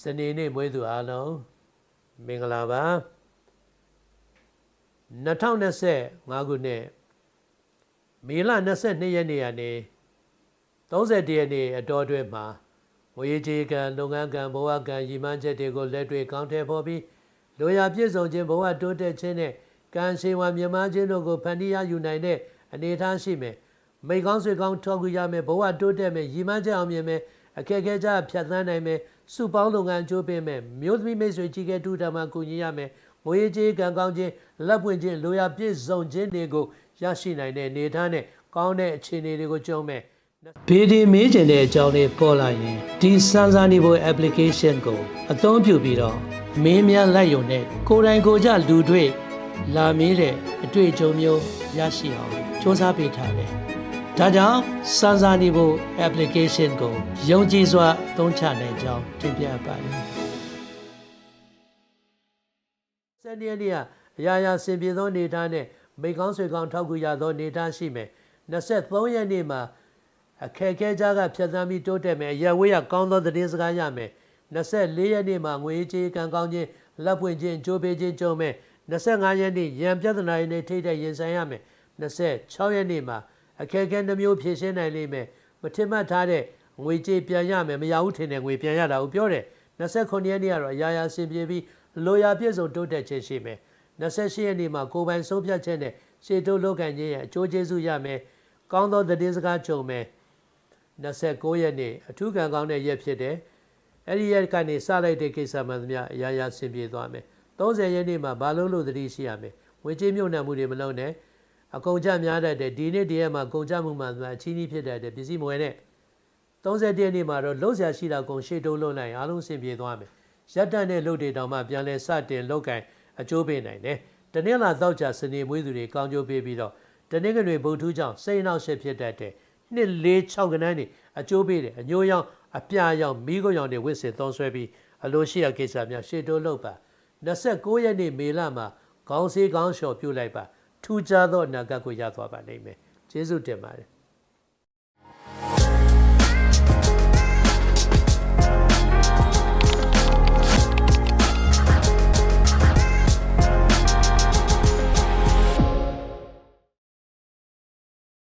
စနေနေ့မွေးသူအားလုံးမင်္ဂလာပါ2025ခုနှစ်မေလ22ရက်နေ့ကနေ31ရက်နေ့အတော်အတွင်းမှာဝေကြီးကံလုပ်ငန်းကံဘဝကံရည်မှန်းချက်တွေကိုလက်တွေ့ကောင်းထည့်ဖော်ပြီးလိုရာပြည့်စုံခြင်းဘဝတိုးတက်ခြင်းနဲ့ကံရှိန်ဝါမြမခြင်းတို့ကိုဖန်တီးရယူနိုင်တဲ့အနေအထားရှိမယ်မိကောင်းဆွေကောင်းထောက်ကူရမယ်ဘဝတိုးတက်မယ်ရည်မှန်းချက်အောင်မြင်မယ် အခက်အခဲကြဖြတ်သန်းနိုင်မယ်စုပေါင်းလုပ်ငန်းအကျိုးပေးမယ်မျိုးသမီးမိတ်ဆွေကြီးကဲတူတမန်ကူညီရမယ်ငွေကြေးကံကောင်းခြင်းလက်ပွင့်ခြင်းလိုရာပြည့်စုံခြင်းတွေကိုရရှိနိုင်တဲ့အနေအထားနဲ့ကောင်းတဲ့အခြေအနေတွေကိုကြုံမယ်ဘေးဒီမေးကျင်တဲ့အကြောင်းလေးပေါ်လာရင်ဒီစမ်းစာနေဖို့ application ကိုအသုံးပြုပြီးတော့မင်းများလိုက်ရုံနဲ့ကိုယ်တိုင်ကိုယ်ကြလူတွေ့လာမေးတဲ့အတွေ့အကြုံမျိုးရရှိအောင်စ조사ပေးထားတယ်။ ဒါကြောင့်စမ်းစာနေဖို့ application ကိုယုံကြည်စွာအသုံးချနိုင်ကြောင်းတင်ပြပါတယ်။စနေနေ့ကအရာရာဆင်ပြေသောအနေအထားနဲ့မိကောင်းဆွေကောင်းထောက်ကူရသောအနေအထားရှိမယ်။23ရက်နေ့မှာအခက်အခဲကြားကဖြတ်သန်းပြီးတိုးတက်မယ်။ရဝေးရကောင်းသောသတင်းစကားရမယ်။24ရက်နေ့မှာငွေကြေးကံကောင်းခြင်းလက်ပွင့်ခြင်းကြိုးပေးခြင်းကြုံမယ်။25ရက်နေ့ရံပြဿနာတွေနဲ့ထိတဲ့ရင်ဆိုင်ရမယ်။26ရက်နေ့မှာ အခက်အခဲနှမျိုးဖြေရှင်းနိုင်လိမ့်မယ်။မထင်မှတ်ထားတဲ့ငွေကြေးပြန်ရမယ်မရဘူးထင်တဲ့ငွေပြန်ရတာကိုပြောတယ်။29ရက်နေ့ကတော့အရာရာဆင်ပြေပြီးလိုရာပြည့်စုံတိုးတက်ခြင်းရှိမယ်။28ရက်နေ့မှာကိုယ်ပိုင်ဆုံးဖြတ်ချက်နဲ့ရှေ့တိုးလုပ်ကံခြင်းရဲ့အကျိုးကျေးဇူးရမယ်။ကောင်းသောသတင်းစကားကြုံမယ်။29ရက်နေ့အထူးကံကောင်းတဲ့ရက်ဖြစ်တယ်။အဲ့ဒီရက်ကနေစလိုက်တဲ့ကိစ္စမှန်သမျှအရာရာဆင်ပြေသွားမယ်။30ရက်နေ့မှာဘာလို့လို့သတိရှိရမယ်။ငွေကြေးမြုပ်နှံမှုတွေမလုပ်နဲ့။ အကုန်ကြများတတ်တဲ့ဒီနေ့တည်းရက်မှာကုန်ကြမှုမှန်သမျှအချင်းကြီးဖြစ်တတ်တဲ့ပစ္စည်းမဝယ်နဲ့30ရက်နေ့မှာတော့လှုပ်ရှားရှိတာကုန်ရှေ့တိုးလုပ်နိုင်အားလုံးဆင်ပြေသွားမယ်။ရက်တန့်တဲ့လှုပ်တွေတောင်မှပြန်လဲစတင်လောက်ကင်အကျိုးပေးနိုင်တယ်။တနင်္လာသောက်ကြစနေမွေးသူတွေကောင်းကျိုးပေးပြီးတော့တနင်္ဂနွေဗုဒ္ဓကြောင့်စိတ်နောက်ရှက်ဖြစ်တတ်တဲ့နှစ်လေး6ကနန်းနေအကျိုးပေးတယ်အညိုးရောင်အပြာရောင်မိခိုးရောင်တွေဝစ်စင်သုံးဆွဲပြီးအလိုရှိရကိစ္စများရှေ့တိုးလုပ်ပါ29ရက်နေ့မေလမှာခေါင်းစည်းခေါင်းလျှော်ပြုတ်လိုက်ပါ ထူးခြားသောအနာဂတ်ကိုရသွားပါလိမ့်မယ်ကျေးဇူးတင်ပါတယ်